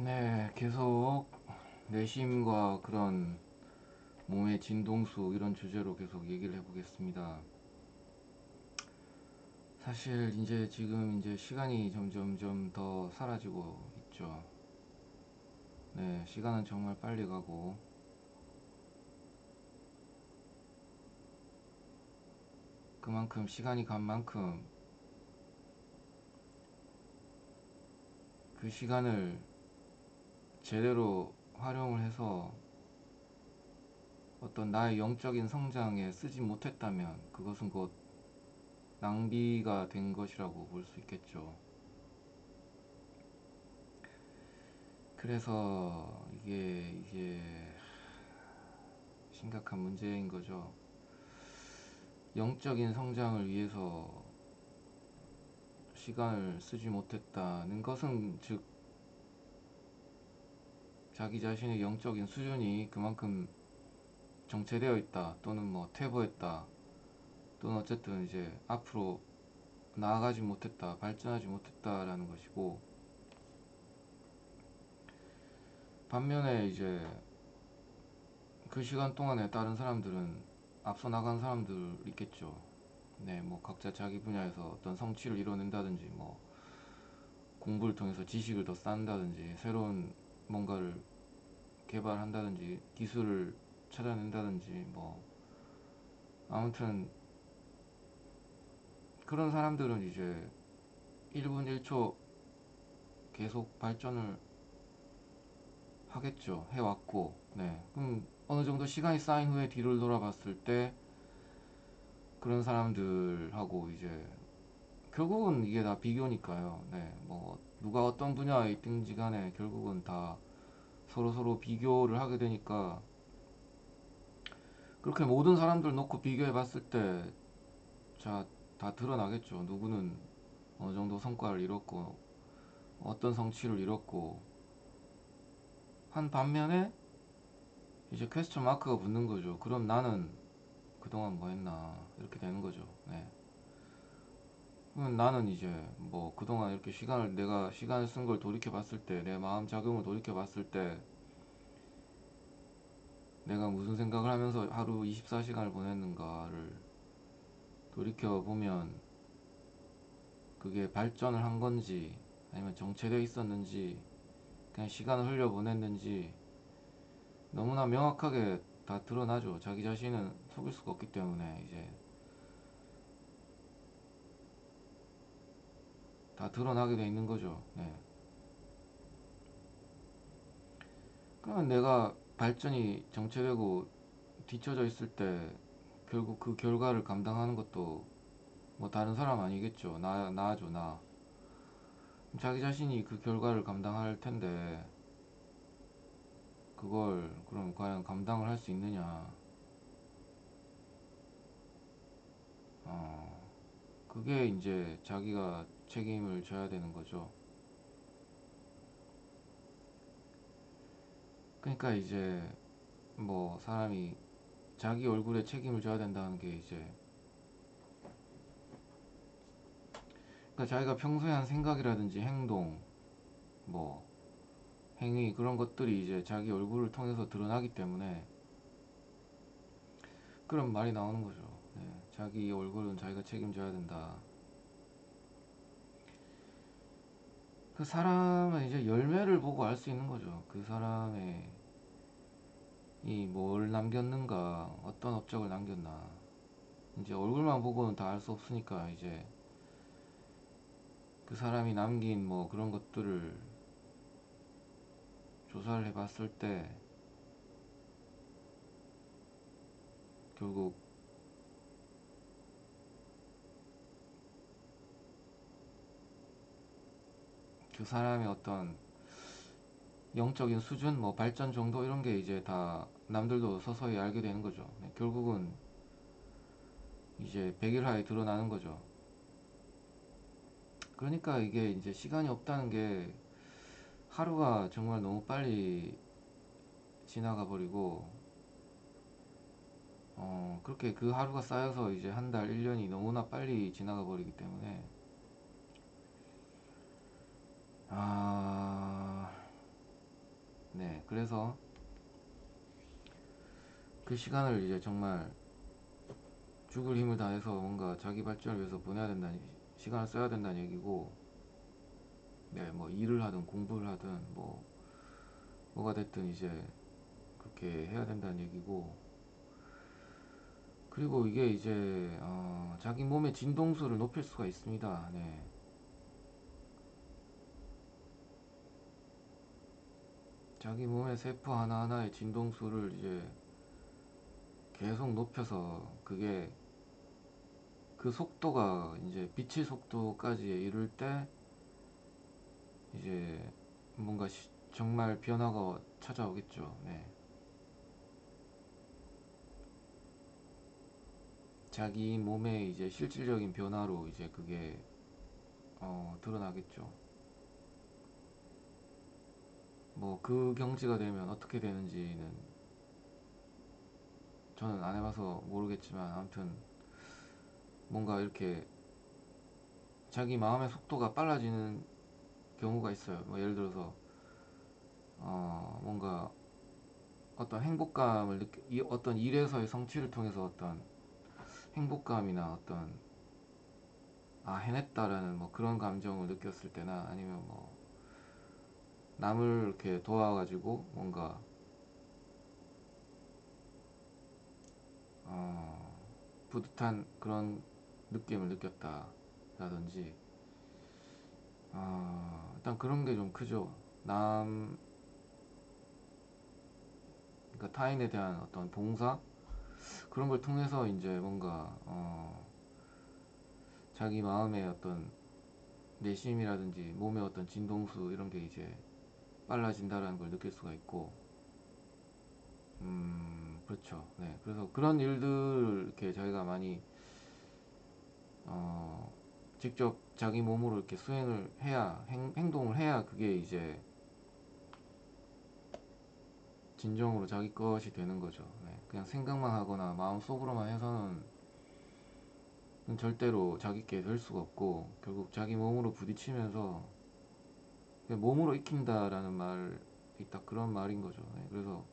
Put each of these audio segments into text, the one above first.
네, 계속 내심과 그런 몸의 진동수 이런 주제로 계속 얘기를 해보겠습니다. 사실 이제 지금 이제 시간이 점점점 더 사라지고 있죠. 네, 시간은 정말 빨리 가고 그만큼 시간이 간 만큼 그 시간을 제대로 활용을 해서 어떤 나의 영적인 성장에 쓰지 못했다면 그것은 곧 낭비가 된 것이라고 볼 수 있겠죠. 그래서 이게 이게 심각한 문제인 거죠. 영적인 성장을 위해서 시간을 쓰지 못했다는 것은 즉 자기 자신의 영적인 수준이 그만큼 정체되어 있다 또는 뭐 퇴보했다 또는 어쨌든 이제 앞으로 나아가지 못했다 발전하지 못했다라는 것이고 반면에 이제 그 시간 동안에 다른 사람들은 앞서 나간 사람들 있겠죠. 네, 뭐 각자 자기 분야에서 어떤 성취를 이뤄낸다든지 뭐 공부를 통해서 지식을 더 쌓는다든지 새로운 뭔가를 개발한다든지 기술을 찾아낸다든지 뭐 아무튼 그런 사람들은 이제 1분 1초 계속 발전을 하겠죠. 해왔고, 네. 그럼 어느 정도 시간이 쌓인 후에 뒤를 돌아봤을 때 그런 사람들하고 이제 결국은 이게 다 비교니까요. 네. 뭐 누가 어떤 분야에 있든지 간에 결국은 다 서로 서로 비교를 하게 되니까 그렇게 모든 사람들 놓고 비교해 봤을 때 자, 다 드러나겠죠. 누구는 어느 정도 성과를 이뤘고 어떤 성취를 이뤘고 한 반면에 이제 퀘스천 마크가 붙는 거죠. 그럼 나는 그동안 뭐 했나 이렇게 되는 거죠. 네. 그럼 나는 이제 뭐 그동안 이렇게 시간을 내가 시간을 쓴 걸 돌이켜 봤을 때 내 마음 작용을 돌이켜 봤을 때 내가 무슨 생각을 하면서 하루 24시간을 보냈는가를 돌이켜 보면 그게 발전을 한 건지 아니면 정체되어 있었는지 그냥 시간을 흘려 보냈는지 너무나 명확하게 다 드러나죠. 자기 자신은 속일 수가 없기 때문에 이제 다 드러나게 돼 있는 거죠. 네. 그러면 내가 발전이 정체되고 뒤쳐져 있을 때 결국 그 결과를 감당하는 것도 뭐 다른 사람 아니겠죠. 나, 나죠, 나. 자기 자신이 그 결과를 감당할 텐데, 그걸 그럼 과연 감당을 할 수 있느냐. 어, 그게 이제 자기가 책임을 져야 되는 거죠. 그러니까 이제 뭐 사람이 자기 얼굴에 책임을 져야 된다는 게 이제 그러니까 자기가 평소에 한 생각이라든지 행동 뭐 행위 그런 것들이 이제 자기 얼굴을 통해서 드러나기 때문에 그런 말이 나오는 거죠. 네, 자기 얼굴은 자기가 책임져야 된다. 그 사람은 이제 열매를 보고 알 수 있는 거죠. 그 사람의 이 뭘 남겼는가, 어떤 업적을 남겼나. 이제 얼굴만 보고는 다 알 수 없으니까 이제 그 사람이 남긴 뭐 그런 것들을 조사를 해봤을 때 결국 그 사람의 어떤 영적인 수준, 뭐 발전 정도 이런 게 이제 다 남들도 서서히 알게 되는 거죠. 네, 결국은 이제 백일하에 드러나는 거죠. 그러니까 이게 이제 시간이 없다는 게 하루가 정말 너무 빨리 지나가 버리고 어 그렇게 그 하루가 쌓여서 이제 한 달, 1년이 너무나 빨리 지나가 버리기 때문에 아 그래서 그 시간을 이제 정말 죽을 힘을 다해서 뭔가 자기 발전을 위해서 보내야 된다는 시간을 써야 된다는 얘기고 네, 뭐 일을 하든 공부를 하든 뭐 뭐가 됐든 이제 그렇게 해야 된다는 얘기고 그리고 이게 이제 어, 자기 몸의 진동수를 높일 수가 있습니다. 네. 자기 몸의 세포 하나하나의 진동수를 이제 계속 높여서 그게 그 속도가 이제 빛의 속도까지 이를 때 이제 뭔가 시- 정말 변화가 찾아오겠죠. 네. 자기 몸의 이제 실질적인 변화로 이제 그게 어, 드러나겠죠. 뭐 그 경지가 되면 어떻게 되는지는 저는 안 해봐서 모르겠지만 아무튼 뭔가 이렇게 자기 마음의 속도가 빨라지는 경우가 있어요. 뭐 예를 들어서 어 뭔가 어떤 행복감을 느끼 이- 어떤 일에서의 성취를 통해서 어떤 행복감이나 어떤 아 해냈다라는 뭐 그런 감정을 느꼈을 때나 아니면 뭐 남을 이렇게 도와가지고 뭔가 어 뿌듯한 그런 느낌을 느꼈다 라든지 어 일단 그런 게 좀 크죠. 남 그러니까 타인에 대한 어떤 봉사 그런 걸 통해서 이제 뭔가 어 자기 마음의 어떤 내심이라든지 몸의 어떤 진동수 이런 게 이제 빨라진다라는 걸 느낄 수가 있고. 음 그렇죠. 네. 그래서 그런 일들 이렇게 자기가 많이 어 직접 자기 몸으로 이렇게 수행을 해야 행, 행동을 해야 그게 이제 진정으로 자기 것이 되는 거죠. 네, 그냥 생각만 하거나 마음 속으로만 해서는 절대로 자기께 될 수가 없고 결국 자기 몸으로 부딪히면서 몸으로 익힌다라는 말이 딱 그런 말인 거죠. 네, 그래서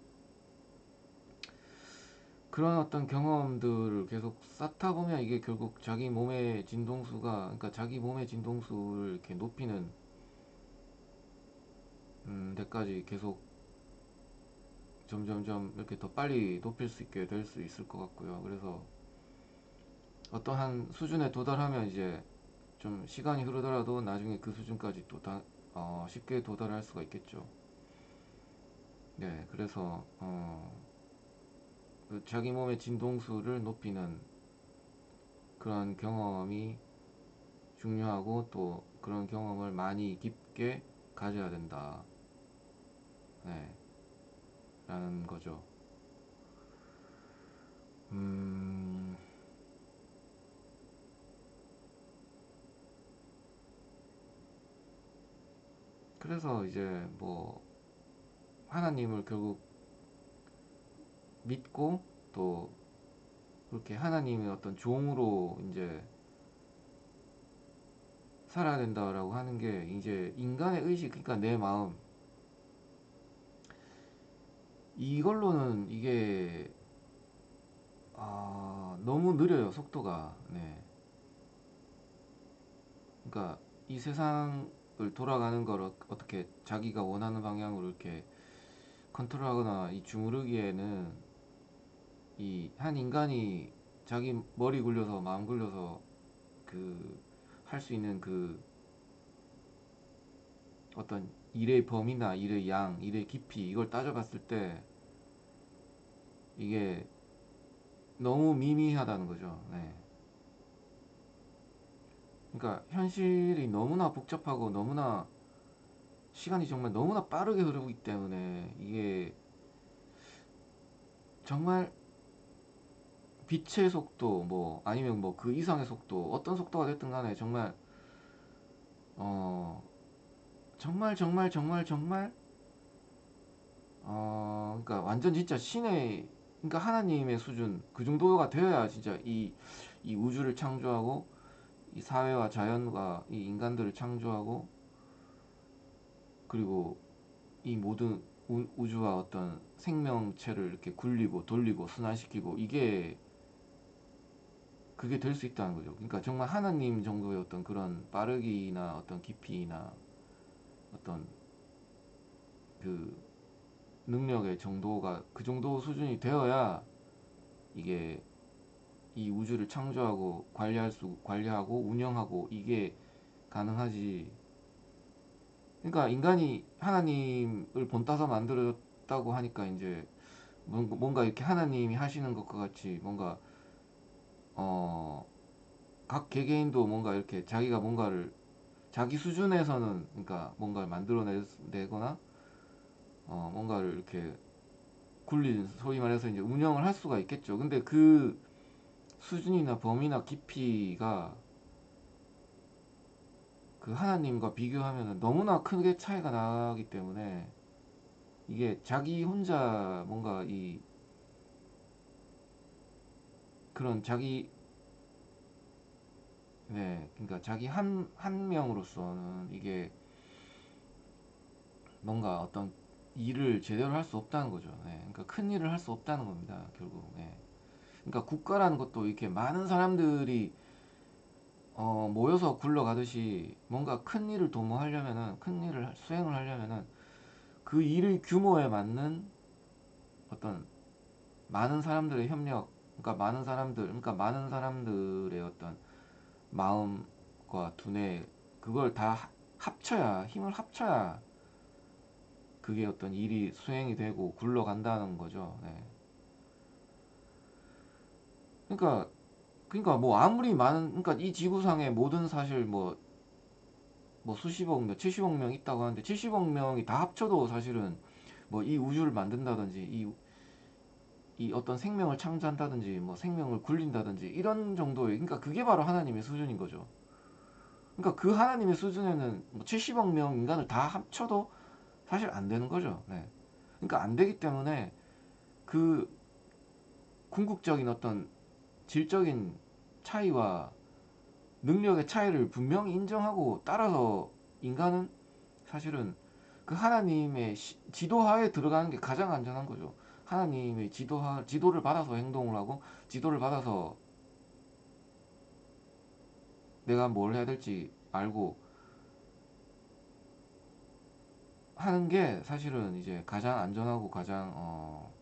그런 어떤 경험들을 계속 쌓다 보면 이게 결국 자기 몸의 진동수가 그러니까 자기 몸의 진동수를 이렇게 높이는 음, 데까지 계속 점점점 이렇게 더 빨리 높일 수 있게 될 수 있을 것 같고요. 그래서 어떠한 수준에 도달하면 이제 좀 시간이 흐르더라도 나중에 그 수준까지 또 다, 어, 쉽게 도달할 수가 있겠죠. 네, 그래서 어, 그 자기 몸의 진동수를 높이는 그런 경험이 중요하고 또 그런 경험을 많이 깊게 가져야 된다. 네, 라는 거죠. 음, 그래서 이제 뭐 하나님을 결국 믿고 또 그렇게 하나님의 어떤 종으로 이제 살아야 된다라고 하는 게 이제 인간의 의식 그러니까 내 마음. 이걸로는 이게 아, 너무 느려요 속도가. 네. 그러니까 이 세상 을 돌아가는 걸 어- 어떻게 자기가 원하는 방향으로 이렇게 컨트롤하거나 이 주무르기에는 이 한 인간이 자기 머리 굴려서 마음 굴려서 그 할 수 있는 그 어떤 일의 범위나 일의 양, 일의 깊이 이걸 따져봤을 때 이게 너무 미미하다는 거죠. 네. 그러니까 현실이 너무나 복잡하고 너무나 시간이 정말 너무나 빠르게 흐르고 있기 때문에 이게 정말 빛의 속도 뭐 아니면 뭐 그 이상의 속도 어떤 속도가 됐든 간에 정말 어 정말 정말 정말 정말 어 그러니까 완전 진짜 신의 그러니까 하나님의 수준 그 정도가 되어야 진짜 이 이 우주를 창조하고 이 사회와 자연과 이 인간들을 창조하고 그리고 이 모든 우, 우주와 어떤 생명체를 이렇게 굴리고 돌리고 순환시키고 이게 그게 될 수 있다는 거죠. 그러니까 정말 하나님 정도의 어떤 그런 빠르기나 어떤 깊이나 어떤 그 능력의 정도가 그 정도 수준이 되어야 이게 이 우주를 창조하고 관리할 수 관리하고 운영하고 이게 가능하지. 그러니까 인간이 하나님을 본따서 만들었다고 하니까 이제 뭔가 이렇게 하나님이 하시는 것과 같이 뭔가 어 각 개개인도 뭔가 이렇게 자기가 뭔가를 자기 수준에서는 그러니까 뭔가를 만들어내거나 어 뭔가를 이렇게 굴린 소위 말해서 이제 운영을 할 수가 있겠죠. 근데 그 수준이나 범위나 깊이가 그 하나님과 비교하면 너무나 크게 차이가 나기 때문에 이게 자기 혼자 뭔가 이 그런 자기 네 그러니까 자기 한 한 명으로서는 이게 뭔가 어떤 일을 제대로 할 수 없다는 거죠. 네, 그러니까 큰 일을 할 수 없다는 겁니다. 결국. 네. 그러니까 국가라는 것도 이렇게 많은 사람들이 어, 모여서 굴러가듯이 뭔가 큰 일을 도모하려면은 큰 일을 수행을 하려면은 그 일의 규모에 맞는 어떤 많은 사람들의 협력, 그러니까 많은 사람들, 그러니까 많은 사람들의 어떤 마음과 두뇌 그걸 다 하- 합쳐야 힘을 합쳐야 그게 어떤 일이 수행이 되고 굴러간다는 거죠. 네. 그러니까 그러니까 뭐 아무리 많은 그러니까 이 지구상에 모든 사실 뭐 뭐 수십억 명, 70억 명 있다고 하는데 70억 명이 다 합쳐도 사실은 뭐 이 우주를 만든다든지 이, 이 어떤 생명을 창조한다든지 뭐 생명을 굴린다든지 이런 정도의 그러니까 그게 바로 하나님의 수준인 거죠. 그러니까 그 하나님의 수준에는 뭐 70억 명 인간을 다 합쳐도 사실 안 되는 거죠. 네. 그러니까 안 되기 때문에 그 궁극적인 어떤 질적인 차이와 능력의 차이를 분명히 인정하고 따라서 인간은 사실은 그 하나님의 시- 지도하에 들어가는 게 가장 안전한 거죠. 하나님의 지도하, 지도를 받아서 행동을 하고 지도를 받아서 내가 뭘 해야 될지 알고 하는 게 사실은 이제 가장 안전하고 가장 어,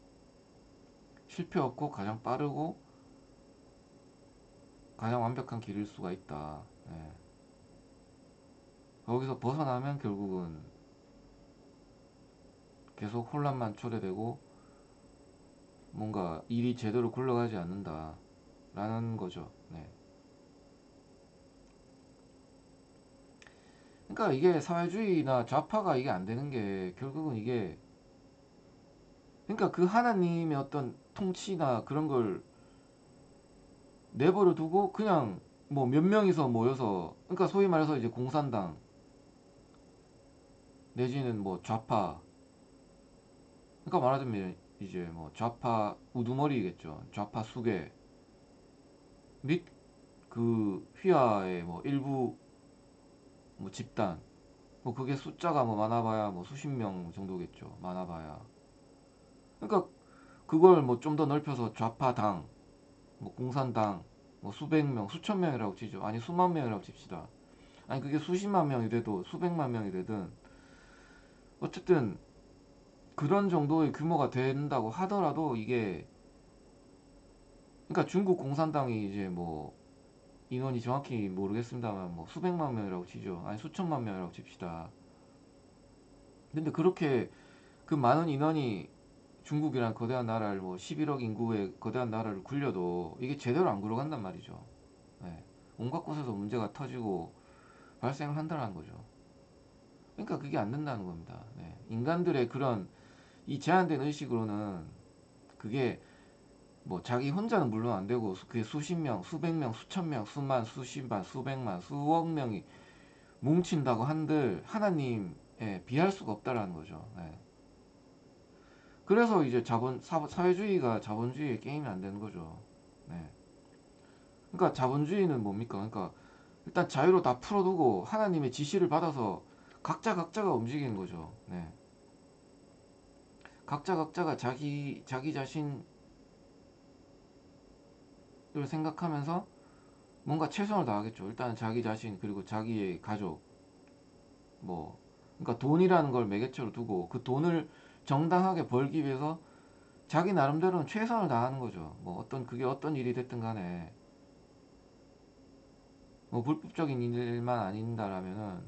실패 없고 가장 빠르고 가장 완벽한 길일 수가 있다. 예. 거기서 벗어나면 결국은 계속 혼란만 초래되고 뭔가 일이 제대로 굴러가지 않는다 라는 거죠. 네. 그러니까 이게 사회주의나 좌파가 이게 안 되는 게 결국은 이게 그러니까 그 하나님의 어떤 통치나 그런 걸 내버려 두고 그냥 뭐 몇 명이서 모여서 그러니까 소위 말해서 이제 공산당 내지는 뭐 좌파 그러니까 말하자면 이제 뭐 좌파 우두머리겠죠. 좌파 수계 및 그 휘하의 뭐 일부 뭐 집단 뭐 그게 숫자가 뭐 많아봐야 뭐 수십 명 정도겠죠. 많아봐야. 그러니까 그걸 뭐 좀 더 넓혀서 좌파당 뭐 공산당 뭐 수백 명 수천 명이라고 치죠. 아니 수만 명이라고 칩시다. 아니 그게 수십만 명이 돼도 수백만 명이 되든 어쨌든 그런 정도의 규모가 된다고 하더라도 이게 그러니까 중국 공산당이 이제 뭐 인원이 정확히 모르겠습니다만 뭐 수백만 명이라고 치죠. 아니 수천만 명이라고 칩시다. 근데 그렇게 그 많은 인원이 중국이란 거대한 나라를 뭐 11억 인구의 거대한 나라를 굴려도 이게 제대로 안 굴러간단 말이죠. 네. 온갖 곳에서 문제가 터지고 발생을 한다는 거죠. 그러니까 그게 안 된다는 겁니다. 네. 인간들의 그런 이 제한된 의식으로는 그게 뭐 자기 혼자는 물론 안 되고 수- 그게 수십 명, 수백 명, 수천 명, 수만, 수십만, 수백만, 수억 명이 뭉친다고 한들 하나님에 비할 수가 없다라는 거죠. 네. 그래서 이제 자본 사, 사회주의가 자본주의의 게임이 안 되는 거죠. 네. 그러니까 자본주의는 뭡니까? 그러니까 일단 자유로 다 풀어두고 하나님의 지시를 받아서 각자 각자가 움직이는 거죠. 네. 각자 각자가 자기 자기 자신을 생각하면서 뭔가 최선을 다하겠죠. 일단 자기 자신 그리고 자기의 가족 뭐 그러니까 돈이라는 걸 매개체로 두고 그 돈을 정당하게 벌기 위해서 자기 나름대로는 최선을 다하는 거죠. 뭐 어떤 그게 어떤 일이 됐든 간에 뭐 불법적인 일만 아닌다라면은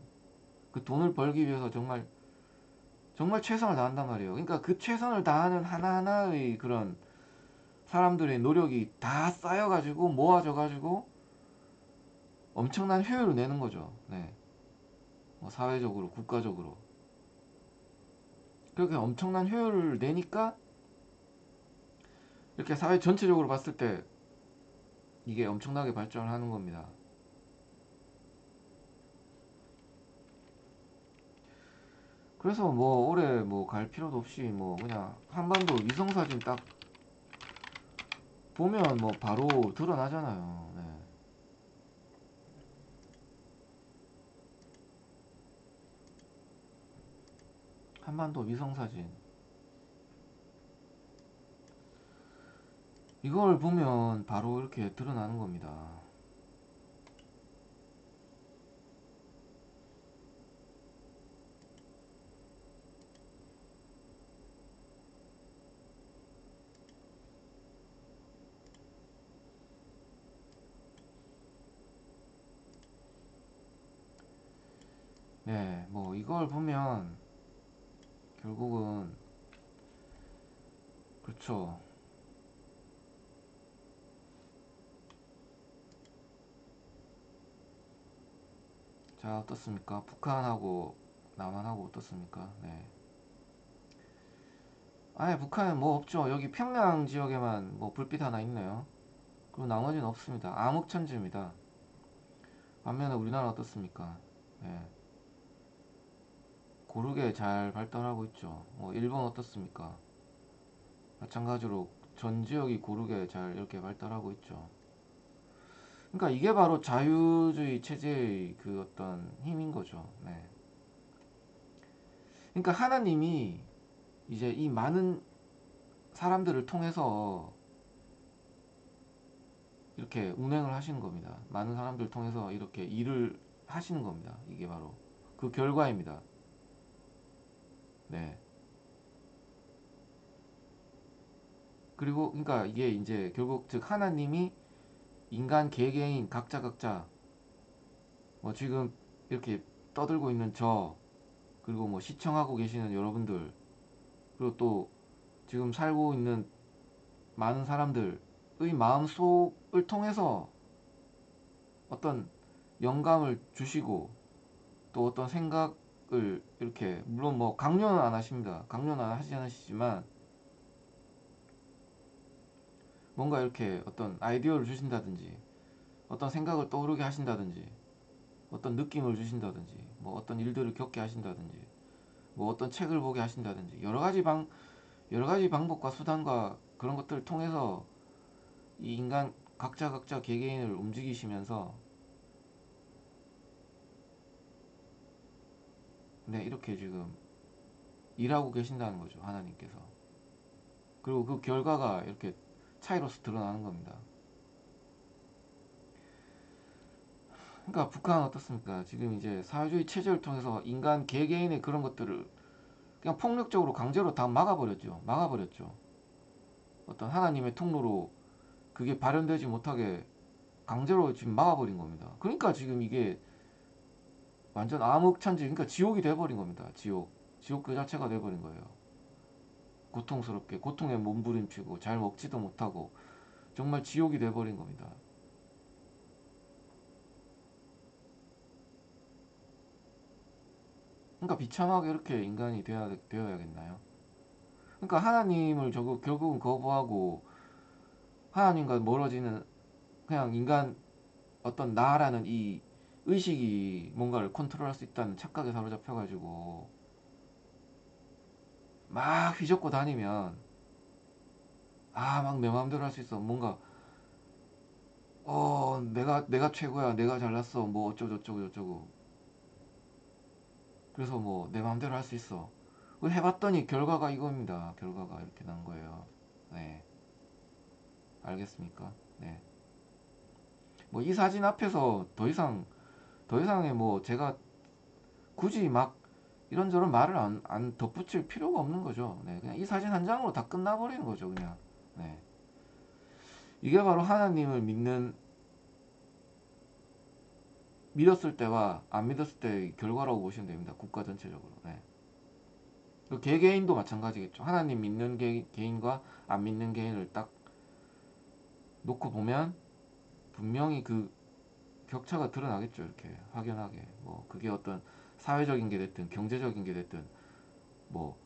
그 돈을 벌기 위해서 정말 정말 최선을 다한단 말이에요. 그러니까 그 최선을 다하는 하나하나의 그런 사람들의 노력이 다 쌓여가지고 모아져가지고 엄청난 효율을 내는 거죠. 네. 뭐 사회적으로, 국가적으로. 그렇게 엄청난 효율을 내니까 이렇게 사회 전체적으로 봤을 때 이게 엄청나게 발전을 하는 겁니다. 그래서 뭐 오래 뭐갈 필요도 없이 뭐 그냥 한반도 위성 사진 딱 보면 뭐 바로 드러나잖아요. 네. 한반도 위성 사진 이걸 보면 바로 이렇게 드러나는 겁니다. 네, 뭐 이걸 보면 결국은 그렇죠. 자, 어떻습니까? 북한하고 남한하고 어떻습니까? 네. 아예 북한은 뭐 없죠. 여기 평양 지역에만 뭐 불빛 하나 있네요. 그리고 나머지는 없습니다. 암흑천지입니다. 반면에 우리나라 어떻습니까? 네. 고르게 잘 발달하고 있죠. 뭐 일본 어떻습니까? 마찬가지로 전 지역이 고르게 잘 이렇게 발달하고 있죠. 그러니까 이게 바로 자유주의 체제의 그 어떤 힘인 거죠. 네. 그러니까 하나님이 이제 이 많은 사람들을 통해서 이렇게 운행을 하시는 겁니다. 많은 사람들을 통해서 이렇게 일을 하시는 겁니다. 이게 바로 그 결과입니다. 네. 그리고 그러니까 이게 이제 결국 즉 하나님이 인간 개개인 각자 각자 뭐 지금 이렇게 떠들고 있는 저 그리고 뭐 시청하고 계시는 여러분들 그리고 또 지금 살고 있는 많은 사람들의 마음 속을 통해서 어떤 영감을 주시고 또 어떤 생각 을 이렇게 물론 뭐 강요는 안 하십니다. 강요는 안 하지 않으시지만 뭔가 이렇게 어떤 아이디어를 주신다든지 어떤 생각을 떠오르게 하신다든지 어떤 느낌을 주신다든지 뭐 어떤 일들을 겪게 하신다든지 뭐 어떤 책을 보게 하신다든지 여러 가지 방 여러 가지 방법과 수단과 그런 것들을 통해서 이 인간 각자 각자 개개인을 움직이시면서 네 이렇게 지금 일하고 계신다는 거죠 하나님께서 그리고 그 결과가 이렇게 차이로서 드러나는 겁니다. 그러니까 북한은 어떻습니까? 지금 이제 사회주의 체제를 통해서 인간 개개인의 그런 것들을 그냥 폭력적으로 강제로 다 막아버렸죠. 막아버렸죠. 어떤 하나님의 통로로 그게 발현되지 못하게 강제로 지금 막아버린 겁니다. 그러니까 지금 이게 완전 암흑천지, 그러니까 지옥이 돼버린 겁니다. 지옥. 지옥 그 자체가 돼버린 거예요. 고통스럽게, 고통에 몸부림치고, 잘 먹지도 못하고, 정말 지옥이 돼버린 겁니다. 그러니까 비참하게 이렇게 인간이 되어야, 되어야겠나요? 그러니까 하나님을 결국, 결국은 거부하고 하나님과 멀어지는 그냥 인간 어떤 나라는 이 의식이 뭔가를 컨트롤할 수 있다는 착각에 사로잡혀가지고 막 휘젓고 다니면 아 막 내 마음대로 할 수 있어 뭔가 어 내가 내가 최고야 내가 잘났어 뭐 어쩌고 저쩌고 저쩌고 그래서 뭐 내 마음대로 할 수 있어 그 해봤더니 결과가 이겁니다. 결과가 이렇게 난 거예요. 네. 알겠습니까? 네. 뭐 이 사진 앞에서 더 이상 더 이상의 뭐 제가 굳이 막 이런저런 말을 안, 안 덧붙일 필요가 없는 거죠. 네. 그냥 이 사진 한 장으로 다 끝나버리는 거죠. 그냥. 네. 이게 바로 하나님을 믿는 믿었을 때와 안 믿었을 때의 결과라고 보시면 됩니다. 국가 전체적으로. 네. 그 개개인도 마찬가지겠죠. 하나님 믿는 개, 개인과 안 믿는 개인을 딱 놓고 보면 분명히 그 격차가 드러나겠죠. 이렇게 확연하게. 뭐 그게 어떤 사회적인 게 됐든 경제적인 게 됐든 뭐,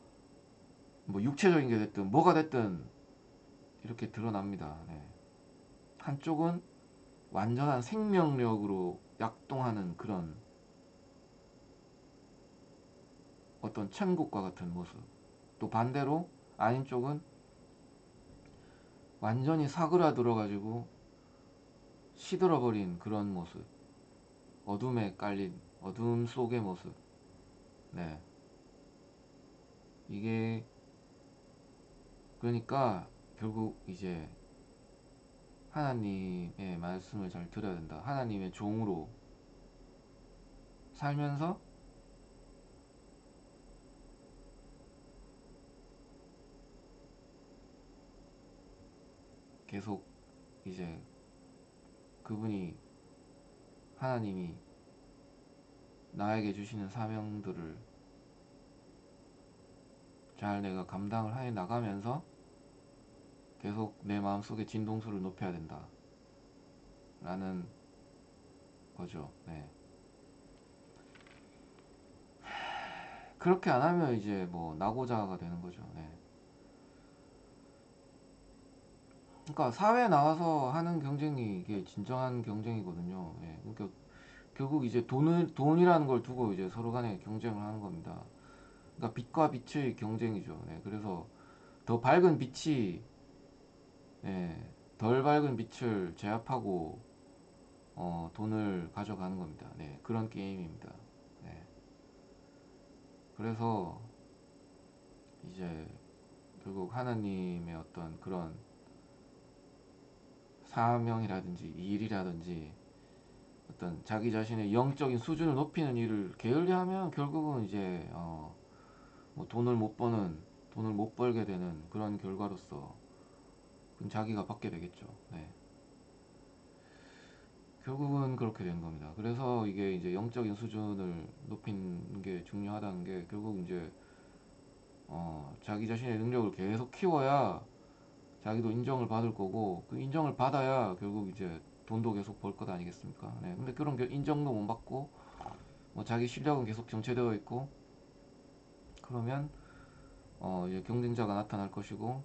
뭐 육체적인 게 됐든 뭐가 됐든 이렇게 드러납니다. 네. 한쪽은 완전한 생명력으로 약동하는 그런 어떤 천국과 같은 모습. 또 반대로 아닌 쪽은 완전히 사그라들어가지고 시들어버린 그런 모습. 어둠에 깔린 어둠 속의 모습. 네. 이게 그러니까 결국 이제 하나님의 말씀을 잘 들어야 된다. 하나님의 종으로 살면서 계속 이제 그분이 하나님이 나에게 주시는 사명들을 잘 내가 감당을 해 나가면서 계속 내 마음속에 진동수를 높여야 된다. 라는 거죠. 네. 그렇게 안 하면 이제 뭐 나고자가 되는 거죠. 네. 그러니까 사회에 나와서 하는 경쟁이 이게 진정한 경쟁이거든요. 예. 그러니까 결국 이제 돈을 돈이라는 걸 두고 이제 서로 간에 경쟁을 하는 겁니다. 그러니까 빛과 빛의 경쟁이죠. 네. 그래서 더 밝은 빛이 예, 덜 밝은 빛을 제압하고 어, 돈을 가져가는 겁니다. 네, 그런 게임입니다. 네. 그래서 이제 결국 하나님의 어떤 그런 사명이라든지 일이라든지 어떤 자기 자신의 영적인 수준을 높이는 일을 게을리 하면 결국은 이제 어, 뭐 돈을 못 버는 돈을 못 벌게 되는 그런 결과로서 자기가 받게 되겠죠. 네. 결국은 그렇게 되는 겁니다. 그래서 이게 이제 영적인 수준을 높이는 게 중요하다는 게 결국 이제 어, 자기 자신의 능력을 계속 키워야 자기도 인정을 받을 거고 그 인정을 받아야 결국 이제 돈도 계속 벌 것 아니겠습니까? 네. 근데 그런 게 인정도 못 받고 뭐 자기 실력은 계속 정체되어 있고 그러면 어, 이제 경쟁자가 나타날 것이고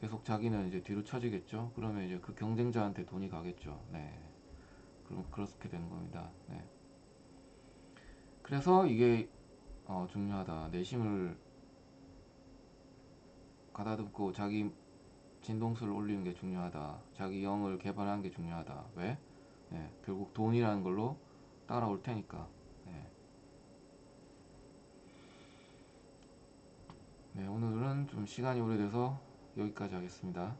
계속 자기는 이제 뒤로 처지겠죠. 그러면 이제 그 경쟁자한테 돈이 가겠죠. 네. 그럼 그렇게 되는 겁니다. 네. 그래서 이게 어, 중요하다. 내심을 가다듬고 자기 진동수를 올리는 게 중요하다. 자기 영을 개발하는 게 중요하다. 왜? 네, 결국 돈이라는 걸로 따라올 테니까. 네. 네, 오늘은 좀 시간이 오래돼서 여기까지 하겠습니다.